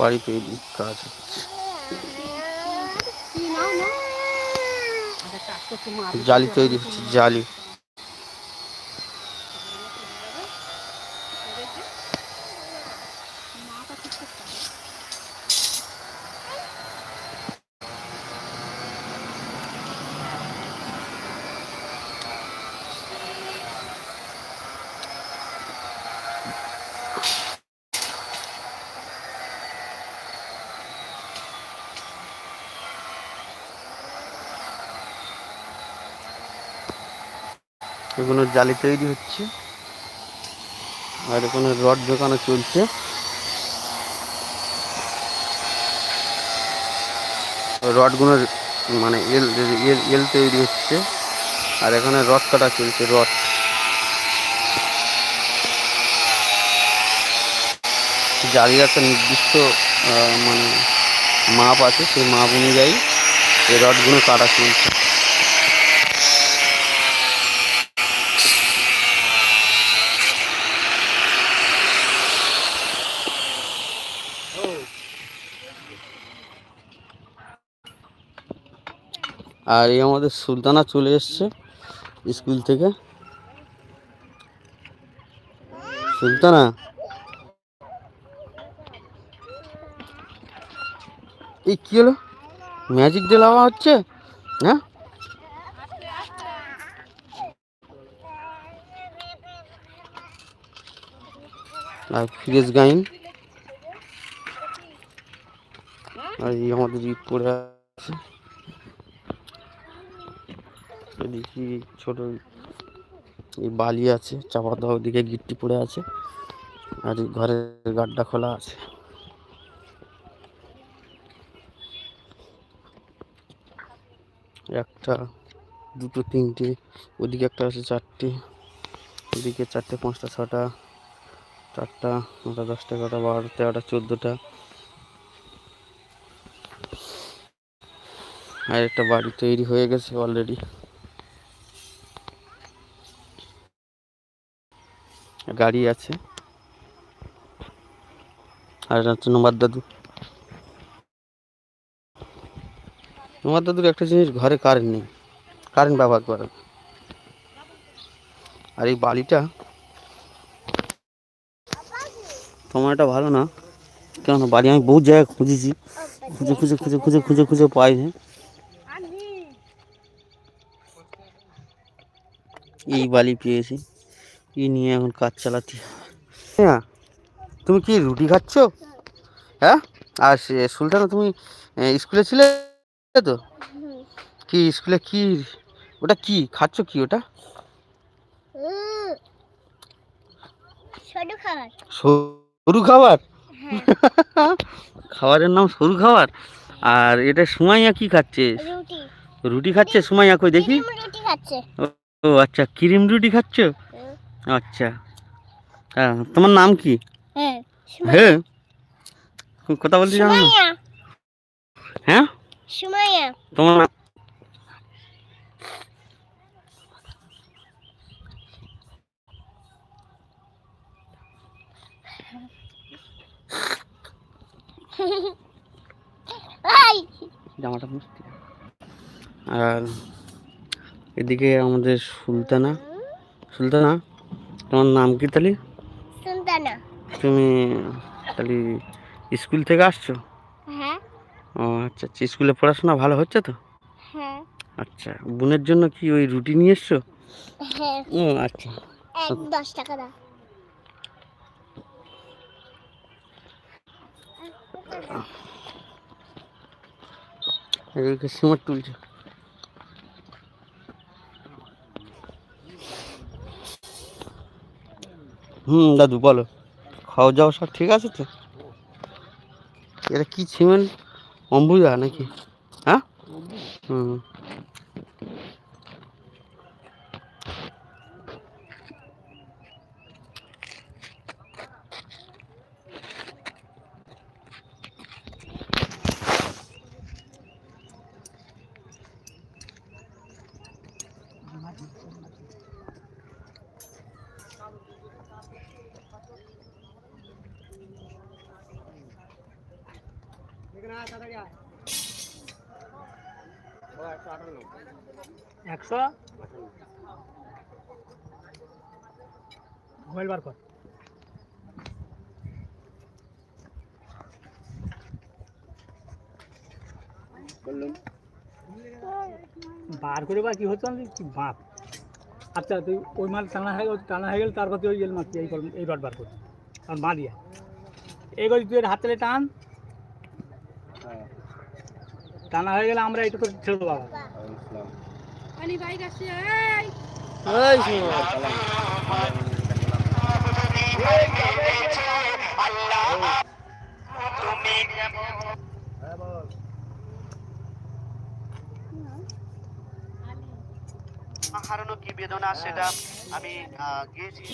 বাড়ি তৈরি কাজ হচ্ছে জালি তৈরি হচ্ছে জালি। এগুলো জালি তৈরি হচ্ছে। আর এখানে রড ঢোকানো চলছে। রডগুলো মানে এল এল এল তৈরি হচ্ছে। আর এখানে রড কাটা চলছে, রড। জালির একটা নির্দিষ্ট মানে মাপ আছে, সেই মাপ অনুযায়ী এই রডগুলো কাটা চলছে। আর এই আমাদের সুলতানা চলে এসছে স্কুল থেকে। সুলতানা? এই কি হলো? ম্যাজিক ডে লাওয়া হচ্ছে? হ্যাঁ? আর ফিরেজ গাইন। আর আমাদের ঈদ পড়ে এদিকে ছোট এই বালি আছে, চাপা দেওয়া ওদিকে গিট্টি পড়ে আছে আর ঘরের গাড্ডা খোলা আছে। একটা, দুটো, তিনটে, ওদিকে একটা আছে চারটে, ওদিকে চারটে, পাঁচটা, ছটা, চারটা, নটা, দশটা, এগারোটা, বারোটা, তেরোটা, চোদ্দোটা। আর একটা বাড়ি তৈরি হয়ে গেছে অলরেডি গাড়ি আছে। আর এটা হচ্ছে নোমার দাদু। নোমার দাদুর একটা জিনিস ঘরে কারেন্ট নেই। কারেন্ট ব্যবহার করে না। আর এই বালিটা তোমার এটা ভালো না। কেন বাড়ি আমি বহু জায়গায় খুঁজেছি। খুঁজে খুঁজে খুঁজে খুঁজে খুঁজে খুঁজে পাইনি এই বালি পেয়েছি। এই নিয়ে এখন কাজ চালাচ্ছি? হ্যাঁ তুমি কি রুটি খাচ্ছ? হ্যাঁ আর সুলতানা তুমি স্কুলে ছিলে তো? কি স্কুলে কি ওটা কি খাচ্ছ কি ওটা? সরু খাবার। খাবারের নাম সরু খাবার? আর এটা সুমাইয়া কি খাচ্ছে? রুটি। খাচ্ছে সুমাইয়া কই দেখি। ও আচ্ছা ক্রিম রুটি খাচ্ছ? আচ্ছা। হ্যাঁ তোমার নাম কি? হ্যাঁ হ্যাঁ। কথা বলছি জানো হ্যাঁ? সুমাইয়া। তোমার জামাটা মুছতে আর এদিকে আমাদের সুলতানা। সুলতানা? তোমার নাম কি তাহলে সুলতানা। তুমি তাহলে স্কুল থেকে আসছো? হ্যাঁ। ও আচ্ছা আচ্ছা স্কুলে পড়াশোনা ভালো হচ্ছে তো? হ্যাঁ। আচ্ছা বোনের জন্য কি ওই রুটি নিয়ে এসছো? হ্যাঁ। ও আচ্ছা। এক দশ টাকা দাও। সিমেন্ট তুলছে। হুম, দাদু, বলো। খাওয়া যাওয়া সব ঠিক আছে তো? এটা কি সিমেন্ট? অম্বুজা নাকি? হ্যাঁ? হুম। একশো। মোবাইল বার কর। বার করে বা কি হচ্ছে আমি কি বাপ। আচ্ছা তুই ওই মাল টানা হয়ে গেল টানা হয়ে গেল তারপর তুই ওই এল মারছি এই এই রড বার করছি আর দিয়া। এই করি তুই হাত টান। টানা হয়ে গেলে আমরা এটা তো ছেড়ে দেবো আবার ওই শোনো। হারানো কি বেদনা সেটা আমি গিয়েছি।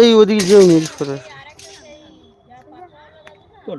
এই ওদিকে যেও নীল করে। চল।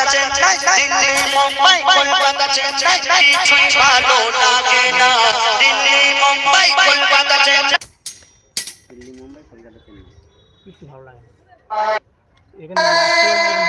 কলকাতা চেন্নাই দিল্লি মুম্বাই কলকাতা চেন্নাই কিছুই ভালো লাগে না দিল্লি মুম্বাই কলকাতা চেন্নাই কিছু ভালো লাগে এখানে রাষ্ট্রীয় মাছ ধরে।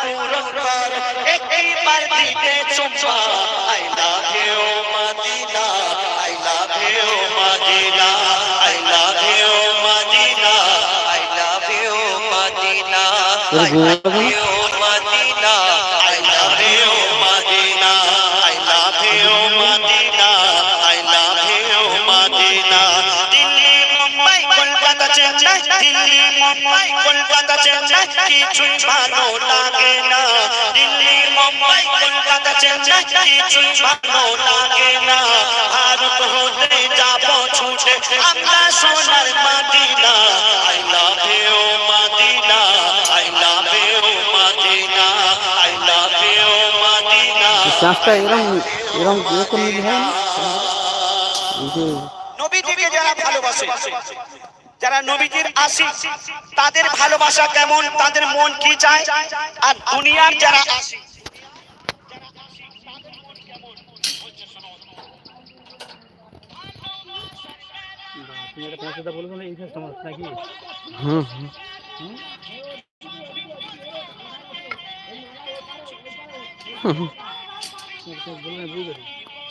পূরণ কর একবার দিতে চুম্মা I love you Madina I love you Madina I love you Madina I love you Madina তোর বউ you, কলকাতা চেন্নাই কিছুই ভালো লাগে না। দিল্লি মুম্বাই কলকাতা চেন্নাই কিছুই ভালো লাগে না। ভারত হতে যাব ছুটে আমরা সোনার Madina. I love you Madina. I love you Madina. I love you Madina. হয় নবীজিকে যারা ভালোবাসে যারা নবীজির আশিক তাদের ভালোবাসা কেমন? তাদের মন কি চায়? আর দুনিয়ার যারা নাকি হুম। হুম হুম? তুমি তুমি বললে না বুঝবে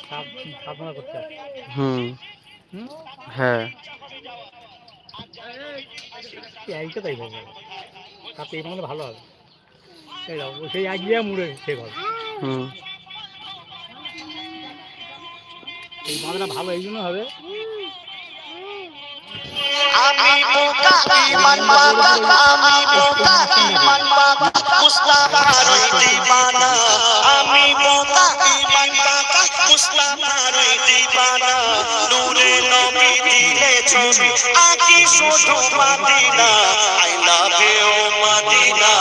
সাপ সাবধান করতে হবে। হুম হুম হ্যাঁ এই আইটা তাই তাতে এই মানে ভালো হবে। সেই আগিয়ে মুড়ে সে ঘর হুম। এই বাঁধটা ভালো এই জন্য হবে। আমি বোকা ইমান বাবা আমি বোকা ইমান বাবা দিলে ছবি আকি শুধু Madina I love you Madina.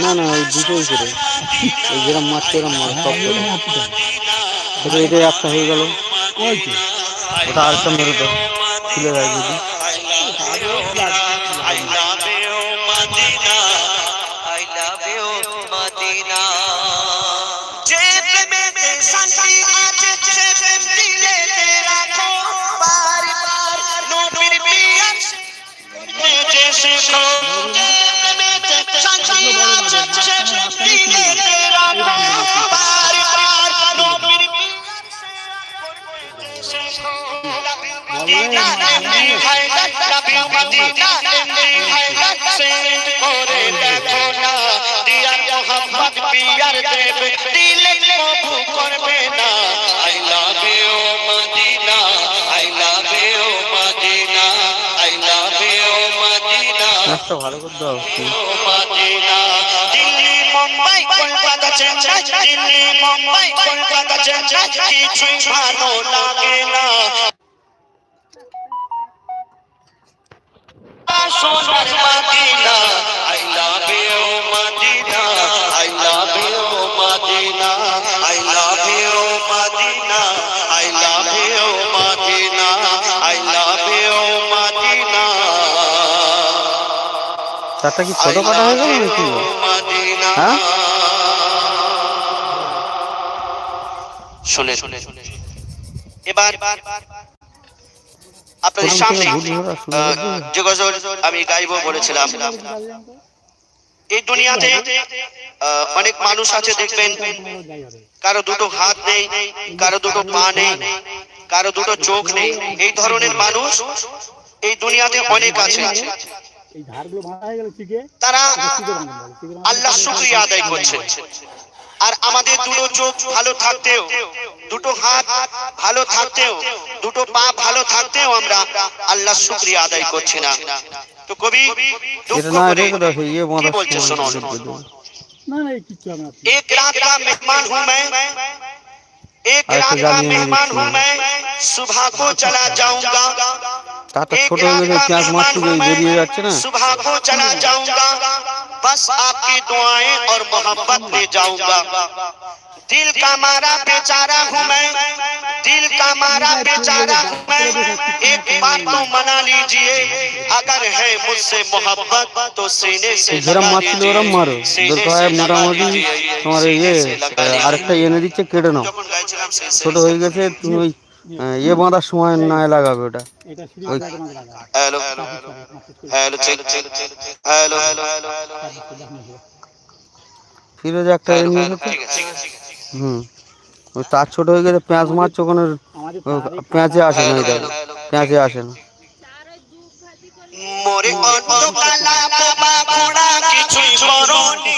না। না ওই দুটোই করে। ওই যেরকম মারছে এরকম মার সব করে। এটা এটা একটা হয়ে গেল। ওটা আরেকটা মেরে দাও। খুলে যদি। পিয়ার দেব দিলে কবু করবে না I love you Madina I love you Madina I love you Madina নাচটা ভালো করে দাও মদিনা দিল্লি, মুম্বাই, কলকাতা, চেন্নাই, দিল্লি, মুম্বাই, কলকাতা, চেন্নাই, কিছুই ভালো লাগে না। সোনার Madina I love you Madina I love you Madina I love you Madina I love you Madina I love you Madina. চারটা কি ছোট কাটা হয়ে গেল নাকি? হ্যাঁ? শুনে শুনে শুনে। এবার আপনাদের সামনে? যে গজল আমি গাইবো বলেছিলাম। এই দুনিয়াতে অনেক মানুষ আছে দেখবেন কারও দুটো হাত নেই কারও দুটো পা নেই কারও দুটো চোখ নেই। এই ধরনের মানুষ এই দুনিয়াতে অনেক আছে। তারা আল্লাহ শুক্রিয়া আদায় করছে। আর আমাদের দুটো চোখ ভালো থাকতেও দুটো হাত ভালো থাকতেও দুটো পা ভালো থাকতেও আমরা আল্লাহ শুক্রিয়া আদায় করছি না তো কবি দুঃখ এটা না করে রেখে দাও সেই ইয়ে কি বাঁধার বলছে সময় শোনো রেখে দাও। না না এই কিচ্ছু হবে না एक रात का मेहमान हूँ मैं एक ऐसे रात का गाली नहीं मेहमान हूँ लिखी मैं सुबह को चला जाऊंगा তারটা एक ছোট হয়ে रात গেছে का পেঁয়াজ मेहमान মারতে हूँ গিয়ে বেরিয়ে मैं যাচ্ছে না सुबह को चला जाऊंगा बस आपकी दुआएं और मोहब्बत ले जाऊंगा दिल का मारा बेचारा हूँ मैं दिल का मारा बेचारा हूँ मैं एक बात तो मना लीजिए अगर है मुझसे मोहब्बत तो सीने से যেরম लगा মারছিল लीजिए ওরম মারো सीने দরকার से হয় लगा মোটামুটি लीजिए তোমার सीने ইয়ে से लगा लीजिए। আরেকটা এনে দিচ্ছে কেটে নাও যখন গাইছিলাম সেই- সেই- ছোট হয়ে গেছে তুমি ওই আহ, ইয়ে বাঁধার সময় না লাগাবে ওটা এটা সিঁড়ি ওই- জায়গা লাগা hello hello check hello. Hello hello Firoz একটা নিয়ে হুম। ওই তার ছোট হয়ে গেছে পেঁয়াজ মারছে ওখানে। পেঁয়াজে আসে না পেঁয়াজে আসে না। মোরে অন্ধকালা বাবা ঘোড়া কিছুই করনি।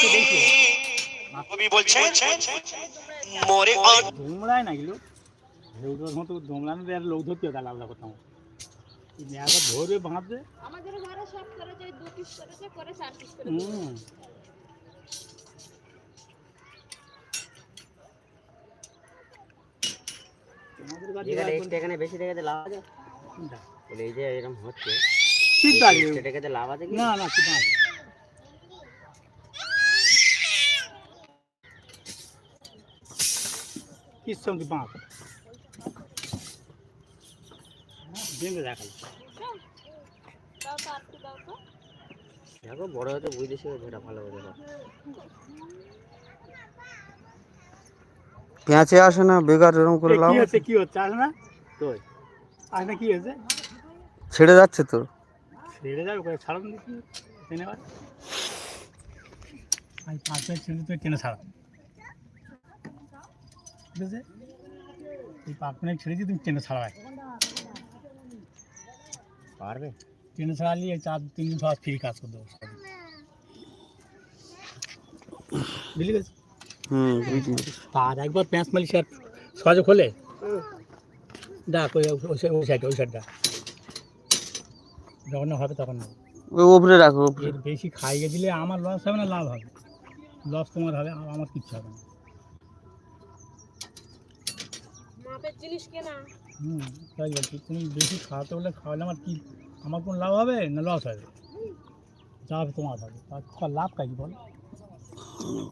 কবি বলছে মোরে অন্ধ- ধুমড়ায় না গেলো ঢেউটার মতো লোক ধরতে আলাদা করতাম এই মেয়াটা বাঁধবে আমাদের ঘরে সব করেছে দু পিস করেছে করে চার পিস করে হুম। তোমাদের কাছে যেখানে এখন- বেশি রেখেতে লাভ আছে? বলে এই যে এরকম হচ্ছে। ঠিক লাভ আছে কি? না না ঠিক আছে বেঁধে? দেখাল। তো দাও তো দেখো বড় হতে বুঝতে শিখে যেটা ভালো হবে পেঁচে আসে না বেকার এরকম করে লাভ কি হচ্ছে কি হচ্ছে? আসে না? কই? আসে না কি হয়েছে? ছেড়ে যাচ্ছে তো। ছেড়ে যাবে করে ছাড়ান দেখি বার আমি পাঁচ মিনিট ছেড়ে তুই টেনে ছাড়া? ঠিক আছে? এই পাঁচ মিনিট ছেড়েছি তুমি টেনে ছাড়াই পারবে? ছাড়ালি এই চার তিন সব ফ্রি কাজ করে দেবো বুঝলি গেছে হুম আর একবার প্যাঁচ মালিশ আর সহজে খোলে? ডাক ওই ওই সাইড ওই সাইড ওই সাইডটা যখন হবে তখন না ওই ওপরে রাখো বেশি খাইয়ে দিলে আমার লস হবে না লাভ হবে। লস তোমার হবে আর আমার কিচ্ছু হবে না। মাপের জিনিস কেনা। হুম তাই বলছি তুমি বেশি খাওয়াতে হলে খাওয়ালে আমার কি আমার কোনো লাভ হবে না লস হবে? যা হবে তোমার হবে তার লাভ কাজ বল?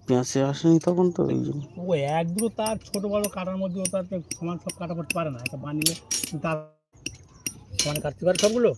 পেঁয়াজে আসেনি তখন তো ওই জন্য। ও এক দুটো তার ছোটো বড়ো কাটার মধ্যে ও তার সমান সব কাটা করতে পারে না। একটা বানিয়ে তার সমান কাটতে পারে সবগুলো?